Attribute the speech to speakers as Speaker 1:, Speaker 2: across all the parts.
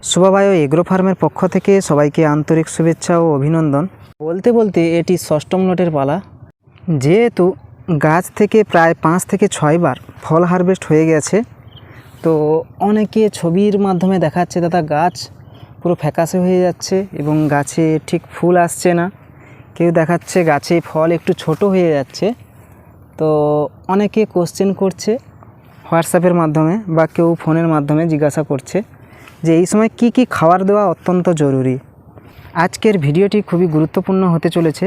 Speaker 1: শুভাবায়ু agro ফার্মের পক্ষ থেকে সবাইকে আন্তরিক শুভেচ্ছা ও অভিনন্দন। বলতে বলতে এটি ষষ্ঠম লটের পালা। যেহেতু গাছ থেকে প্রায় পাঁচ থেকে ছয়বার ফল হারভেস্ট হয়ে গেছে, তো অনেকে ছবির মাধ্যমে দেখাচ্ছে দাদা গাছ পুরো ফ্যাকাশে হয়ে যাচ্ছে এবং গাছে ঠিক ফুল আসছে না। কেউ দেখাচ্ছে গাছে ফল একটু ছোট হয়ে যাচ্ছে। তো অনেকে কোশ্চেন করছে হোয়াটসঅ্যাপের মাধ্যমে বা কেউ ফোনের মাধ্যমে জিজ্ঞাসা করছে। যে এই সময় কি কি খাবার দেওয়া অত্যন্ত জরুরি। আজকের ভিডিওটি খুবই গুরুত্বপূর্ণ হতে চলেছে,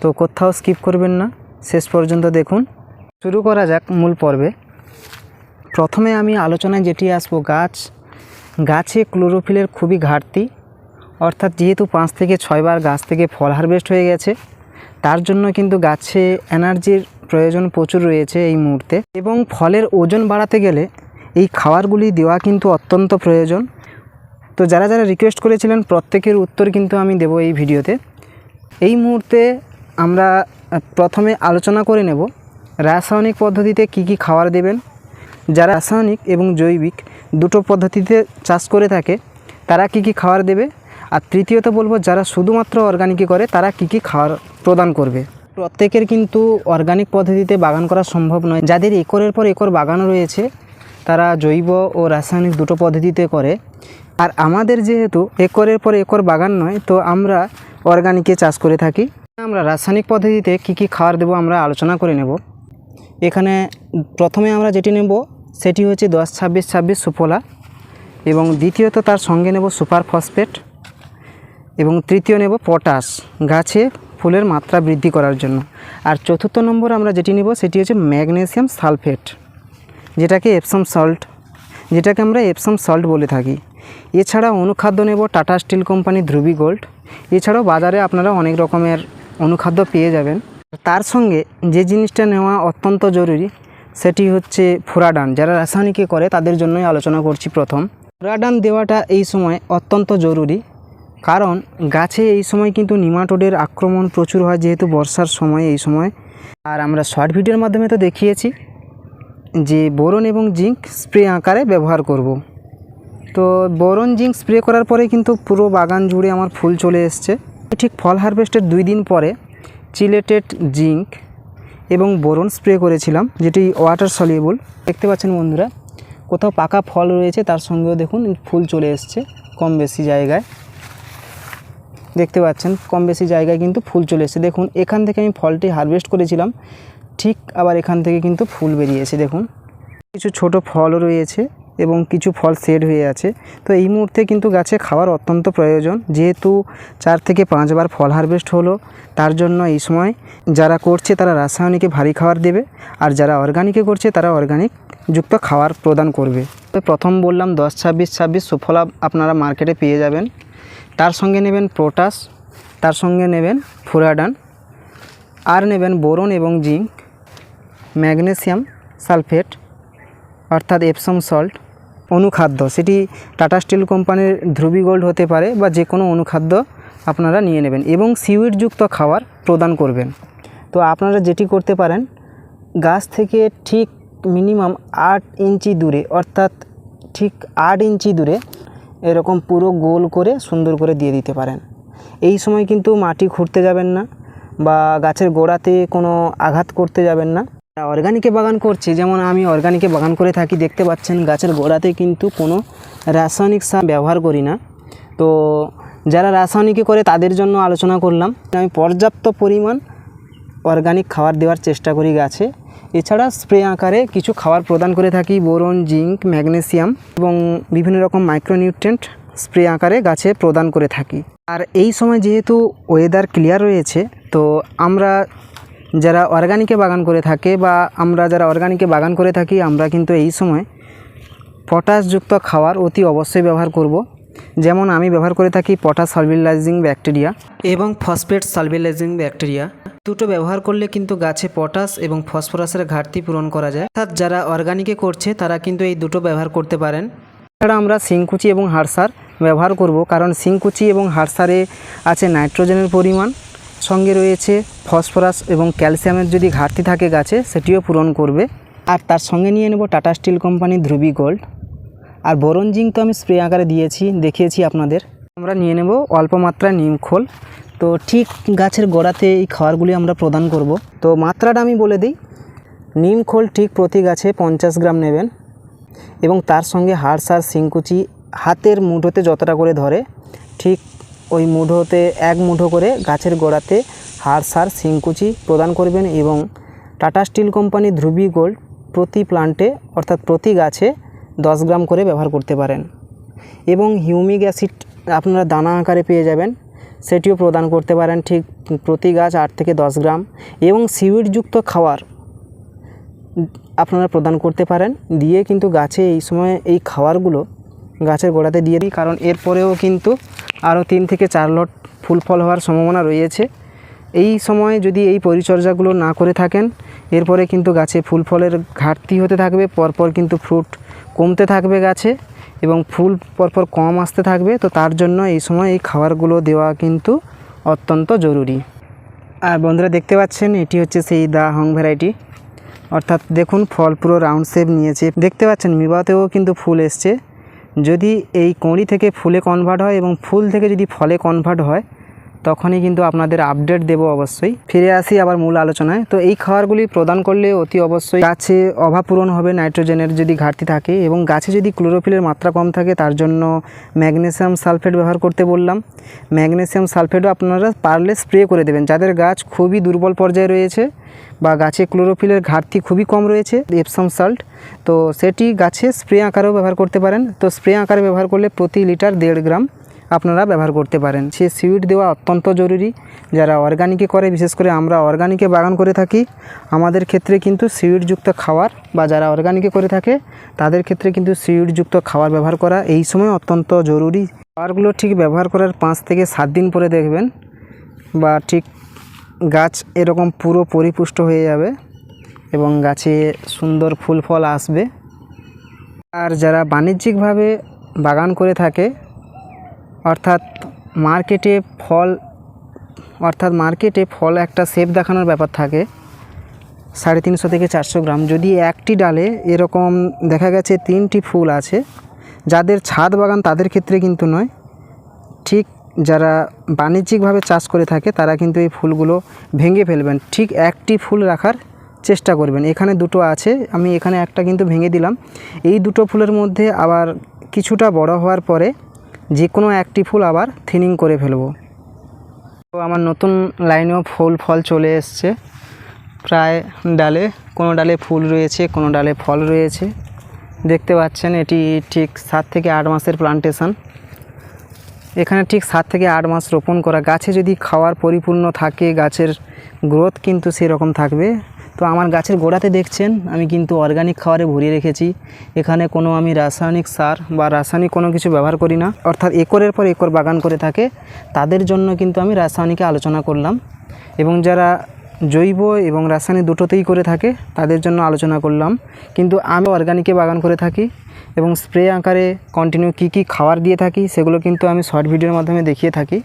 Speaker 1: তো কোথাও স্কিপ করবেন না, শেষ পর্যন্ত দেখুন। শুরু করা যাক মূল পর্বে। প্রথমে আমি আলোচনায় যেটি আসব, গাছ। গাছে ক্লোরোফিলের খুবই ঘাটতি, অর্থাৎ যেহেতু পাঁচ থেকে ছয়বার গাছ থেকে ফল হারভেস্ট হয়ে গেছে, তার জন্য কিন্তু গাছে এনার্জির প্রয়োজন প্রচুর রয়েছে এই মুহূর্তে। এবং ফলের ওজন বাড়াতে গেলে এই খাবারগুলি দেওয়া কিন্তু অত্যন্ত প্রয়োজন। তো যারা যারা রিকোয়েস্ট করেছিলেন, প্রত্যেকের উত্তর কিন্তু আমি দেব এই ভিডিওতে। এই মুহূর্তে আমরা প্রথমে আলোচনা করে নেব রাসায়নিক পদ্ধতিতে কি কি খাবার দেবেন। যারা রাসায়নিক এবং জৈবিক দুটো পদ্ধতিতে চাষ করে থাকে, তারা কি কি খাবার দেবে। আর তৃতীয়ত বলব, যারা শুধুমাত্র অর্গানিকই করে, তারা কি কি খাবার প্রদান করবে। প্রত্যেকের কিন্তু অর্গানিক পদ্ধতিতে বাগান করা সম্ভব নয়। যাদের একরের পর একর বাগানও রয়েছে, তারা জৈব ও রাসায়নিক দুটো পদ্ধতিতে করে। আর আমাদের যেহেতু একরের পর একর বাগান নয়, তো আমরা অর্গানিকে চাষ করে থাকি। আমরা রাসায়নিক পদ্ধতিতে কি কি খাবার দেবো আমরা আলোচনা করে নেব। এখানে প্রথমে আমরা যেটি নেব, সেটি হচ্ছে দশ ছাব্বিশ ছাব্বিশ সুফলা এবং দ্বিতীয়ত তার সঙ্গে নেব সুপার ফসফেট এবং তৃতীয় নেব পটাশ, গাছে ফুলের মাত্রা বৃদ্ধি করার জন্য। আর চতুর্থ নম্বর আমরা যেটি নেব, সেটি হচ্ছে ম্যাগনেসিয়াম সালফেট, যেটাকে এপসম সল্ট যেটাকে আমরা এপসম সল্ট বলে থাকি। এছাড়া অনুখাদ্য নেব Tata steel company Dhruvi gold. এছাড়াও বাজারে আপনারা অনেক রকমের অনুখাদ্য পেয়ে যাবেন। তার সঙ্গে যে জিনিসটা নেওয়া অত্যন্ত জরুরি, সেটি হচ্ছে ফুরাডান। যারা রাসায়নিকে করে, তাদের জন্যই আলোচনা করছি প্রথম। ফুরাডান দেওয়াটা এই সময় অত্যন্ত জরুরি, কারণ গাছে এই সময় কিন্তু নিমাটোডের আক্রমণ প্রচুর হয়, যেহেতু বর্ষার সময় এই সময়। আর আমরা শর্ট ভিডিওর মাধ্যমে তো দেখিয়েছি যে বোরন এবং জিঙ্ক স্প্রে আকারে ব্যবহার করব। তো বোরন জিঙ্ক স্প্রে করার পরে কিন্তু পুরো বাগান জুড়ে আমার ফুল চলে এসছে। ঠিক ফল হারভেস্টের দুই দিন পরে চিলেটেড জিঙ্ক এবং বোরন স্প্রে করেছিলাম, যেটি ওয়াটার সলিউবল। দেখতে পাচ্ছেন বন্ধুরা, কোথাও পাকা ফল রয়েছে, তার সঙ্গেও দেখুন ফুল চলে এসছে কম বেশি জায়গায়। দেখতে পাচ্ছেন, কম বেশি জায়গায় কিন্তু ফুল চলে এসেছে। দেখুন, এখান থেকে আমি ফলটি হারভেস্ট করেছিলাম, ঠিক আবার এখান থেকে কিন্তু ফুল বেরিয়েছে, দেখুন। কিছু ছোট ফলও রয়েছে এবং কিছু ফল সেড হয়ে আছে। তো এই মুহূর্তে কিন্তু গাছে খাওয়ার অত্যন্ত প্রয়োজন। যেহেতু চার থেকে পাঁচবার ফল হারভেস্ট হলো, তার জন্য এই সময় যারা করছে তারা রাসায়নিকে ভারী খাবার দেবে, আর যারা অর্গানিকে করছে তারা অর্গানিক যুক্ত খাবার প্রদান করবে। তো প্রথম বললাম দশ, ছাব্বিশ ছাব্বিশ সুফলা আপনারা মার্কেটে পেয়ে যাবেন। তার সঙ্গে নেবেন পটাশ তার সঙ্গে নেবেন ফুরাডান, আর নেবেন বোরন এবং জিঙ্ক, ম্যাগনেসিয়াম সালফেট, অর্থাৎ এপসম সল্ট অনুখাদ্য। সেটি টাটা স্টিল কোম্পানির ধ্রুবি গোল্ড হতে পারে বা যে কোনো অনুখাদ্য আপনারা নিয়ে নেবেন এবং সিউইডযুক্ত খাবার প্রদান করবেন। তো আপনারা যেটি করতে পারেন, গাছ থেকে ঠিক মিনিমাম আট ইঞ্চি দূরে, অর্থাৎ ঠিক আট ইঞ্চি দূরে এরকম পুরো গোল করে সুন্দর করে দিয়ে দিতে পারেন। এই সময় কিন্তু মাটি খুঁড়তে যাবেন না বা গাছের গোড়াতে কোনো আঘাত করতে যাবেন না। অর্গানিকে বাগান করছে। যেমন আমি অর্গানিকে বাগান করে থাকি, দেখতে পাচ্ছেন গাছের গোড়াতে কিন্তু কোনো রাসায়নিক সার ব্যবহার করি না। তো যারা রাসায়নিকে করে তাদের জন্য আলোচনা করলাম। আমি পর্যাপ্ত পরিমাণ অর্গানিক খাবার দেওয়ার চেষ্টা করি গাছে। এছাড়া স্প্রে আকারে কিছু খাবার প্রদান করে থাকি, বোরন, জিঙ্ক, ম্যাগনেসিয়াম এবং বিভিন্ন রকম মাইক্রোনিউট্রেন্ট স্প্রে আকারে গাছে প্রদান করে থাকি। আর এই সময় যেহেতু ওয়েদার ক্লিয়ার রয়েছে, তো আমরা যারা অর্গানিকে বাগান করে থাকে বা আমরা যারা অর্গানিকে বাগান করে থাকি, আমরা কিন্তু এই সময় পটাশযুক্ত খাওয়ার অতি অবশ্যই ব্যবহার করব। যেমন আমি ব্যবহার করে থাকি পটাশ সালবিলাইজিং ব্যাকটেরিয়া এবং ফসফেট সালবিলাইজিং ব্যাকটেরিয়া। দুটো ব্যবহার করলে কিন্তু গাছে পটাশ এবং ফসফরাসের ঘাটতি পূরণ করা যায়। অর্থাৎ যারা অর্গানিকে করছে, তারা কিন্তু এই দুটো ব্যবহার করতে পারেন। এছাড়া আমরা সিংকুচি এবং হাড়সার ব্যবহার করব, কারণ সিংকুচি এবং হাড়সারে আছে নাইট্রোজেনের পরিমাণ। সঙ্গে রয়েছে ফসফরাস এবং ক্যালসিয়ামের যদি ঘাটতি থাকে গাছে, সেটিও পূরণ করবে। আর তার সঙ্গে নিয়ে নেব Tata steel company Dhruvi gold. আর বোরন জিঙ্ক তো আমি স্প্রে আকারে দিয়েছি, দেখিয়েছি আপনাদের। আমরা নিয়ে নেব অল্প মাত্রায় নিম খোল। তো ঠিক গাছের গোড়াতে এই খাবারগুলি আমরা প্রদান করব। তো মাত্রাটা আমি বলে দিই, নিম খোল ঠিক প্রতি গাছে পঞ্চাশ গ্রাম নেবেন এবং তার সঙ্গে হাড় সার, শিংকুচি হাতের মুঠোতে যতটা করে ধরে, ঠিক ওই মুঠোতে এক মুঠো করে গাছের গোড়াতে হাড় সার, শিংকুচি প্রদান করবেন এবং Tata steel company Dhruvi gold প্রতি প্লান্টে, অর্থাৎ প্রতি গাছে দশ গ্রাম করে ব্যবহার করতে পারেন। এবং হিউমিক অ্যাসিড আপনারা দানা আকারে পেয়ে যাবেন, সেটিও প্রদান করতে পারেন ঠিক প্রতি গাছ আট থেকে দশ গ্রাম এবং সিউইডযুক্ত খাবার আপনারা প্রদান করতে পারেন। দিয়ে কিন্তু গাছে এই সময় এই খাবারগুলো গাছের গোড়াতে দিয়ে দিই, কারণ এরপরেও কিন্তু আরও তিন থেকে চার লট ফুল ফল হওয়ার সম্ভাবনা রয়েছে। এই সময় যদি এই পরিচর্যাগুলো না করে থাকেন, এরপরে কিন্তু গাছে ফুল ফলের ঘাটতি হতে থাকবে, পরপর কিন্তু ফ্রুট কমতে থাকবে গাছে এবং ফুল পরপর কম আসতে থাকবে। তো তার জন্য এই সময় এই খাবারগুলো দেওয়া কিন্তু অত্যন্ত জরুরি। আর বন্ধুরা দেখতে পাচ্ছেন, এটি হচ্ছে সেই দা হং ভ্যারাইটি। অর্থাৎ দেখুন, ফল পুরো রাউন্ড শেপ নিয়েছে। দেখতে পাচ্ছেন, মিবাতেও কিন্তু ফুল এসছে। যদি এই কুঁড়ি থেকে ফুলে কনভার্ট হয় এবং ফুল থেকে যদি ফলে কনভার্ট হয় তখনই কিন্তু আপনাদের আপডেট দেব অবশ্যই। ফিরে আসি আবার মূল আলোচনায়। তো এই খাবারগুলি প্রদান করলে অতি অবশ্যই গাছে অভাব পূরণ হবে, নাইট্রোজেনের যদি ঘাটতি থাকে এবং গাছে যদি ক্লোরোফিলের মাত্রা কম থাকে তার জন্য ম্যাগনেসিয়াম সালফেট ব্যবহার করতে বললাম। ম্যাগনেসিয়াম সালফেটও আপনারা পারলে স্প্রে করে দেবেন। যাদের গাছ খুবই দুর্বল পর্যায়ে রয়েছে বা গাছে ক্লোরোফিলের ঘাটতি খুবই কম রয়েছে এপসাম সল্ট তো সেটি গাছে স্প্রে আকারেও ব্যবহার করতে পারেন। তো স্প্রে আকারে ব্যবহার করলে প্রতি লিটার দেড় গ্রাম আপনারা ব্যবহার করতে পারেন। সে সিউড দেওয়া অত্যন্ত জরুরি। যারা অর্গানিকে করে, বিশেষ করে আমরা অর্গানিকে বাগান করে থাকি, আমাদের ক্ষেত্রে কিন্তু সিউডযুক্ত খাবার বা যারা অর্গানিকে করে থাকে, তাদের ক্ষেত্রে কিন্তু সিউডযুক্ত খাবার ব্যবহার করা এই সময় অত্যন্ত জরুরি। খাবারগুলো ঠিক ব্যবহার করার পাঁচ থেকে সাত দিন পরে দেখবেন বা ঠিক গাছ এরকম পুরো পরিপুষ্ট হয়ে যাবে এবং গাছে সুন্দর ফুল ফল আসবে। আর যারা বাণিজ্যিকভাবে বাগান করে থাকে অর্থাৎ মার্কেটে ফল, অর্থাৎ মার্কেটে ফল একটা সেফ দেখানোর ব্যাপার থাকে, সাড়ে তিনশো থেকে চারশো গ্রাম। যদি একটি ডালে এরকম দেখা গেছে তিনটি ফুল আছে, যাদের ছাদ বাগান তাদের ক্ষেত্রে কিন্তু নয়, ঠিক যারা বাণিজ্যিকভাবে চাষ করে থাকে তারা কিন্তু এই ফুলগুলো ভেঙে ফেলবেন। ঠিক একটি ফুল রাখার চেষ্টা করবেন। এখানে দুটো আছে, আমি এখানে একটা কিন্তু ভেঙে দিলাম। এই দুটো ফুলের মধ্যে আবার কিছুটা বড় হওয়ার পরে যে কোনো একটি ফুল আবার থিনিং করে ফেলব। তো আমার নতুন লাইনেও ফুল, ফল চলে এসছে। প্রায় ডালে কোনো ডালে ফুল রয়েছে, কোনো ডালে ফল রয়েছে। দেখতে পাচ্ছেন, এটি ঠিক সাত থেকে আট মাসের প্লান্টেশন এখানে ঠিক সাত থেকে আট মাস রোপণ করা। গাছে যদি খাওয়ার পরিপূর্ণ থাকে, গাছের গ্রোথ কিন্তু সেরকম থাকবে। তো আমার গাছের গোড়াতে দেখছেন, আমি কিন্তু অর্গানিক খাবারে ভরিয়ে রেখেছি। এখানে কোনো আমি রাসায়নিক সার বা রাসায়নিক কোনো কিছু ব্যবহার করি না। অর্থাৎ একরের পর একর বাগান করে থাকে, তাদের জন্য কিন্তু আমি রাসায়নিকে আলোচনা করলাম। এবং যারা জৈব এবং রাসায়নিক দুটোতেই করে থাকে, তাদের জন্য আলোচনা করলাম। কিন্তু আমি অর্গানিকে বাগান করে থাকি এবং স্প্রে আকারে কন্টিনিউ কী কী খাবার দিয়ে থাকি, সেগুলো কিন্তু আমি শর্ট ভিডিওর মাধ্যমে দেখিয়ে থাকি।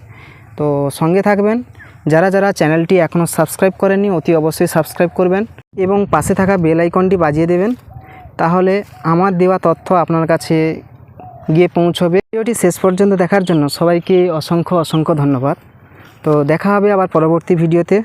Speaker 1: তো সঙ্গে থাকবেন। যারা যারা চ্যানেলটি এখনও সাবস্ক্রাইব করেননি, অতি অবশ্যই সাবস্ক্রাইব করবেন এবং পাশে থাকা বেল আইকনটি বাজিয়ে দেবেন। তাহলে আমার দেওয়া তথ্য আপনার কাছে গিয়ে পৌঁছবে। ভিডিওটি শেষ পর্যন্ত দেখার জন্য সবাইকে অসংখ্য অসংখ্য ধন্যবাদ। তো দেখা হবে আবার পরবর্তী ভিডিওতে।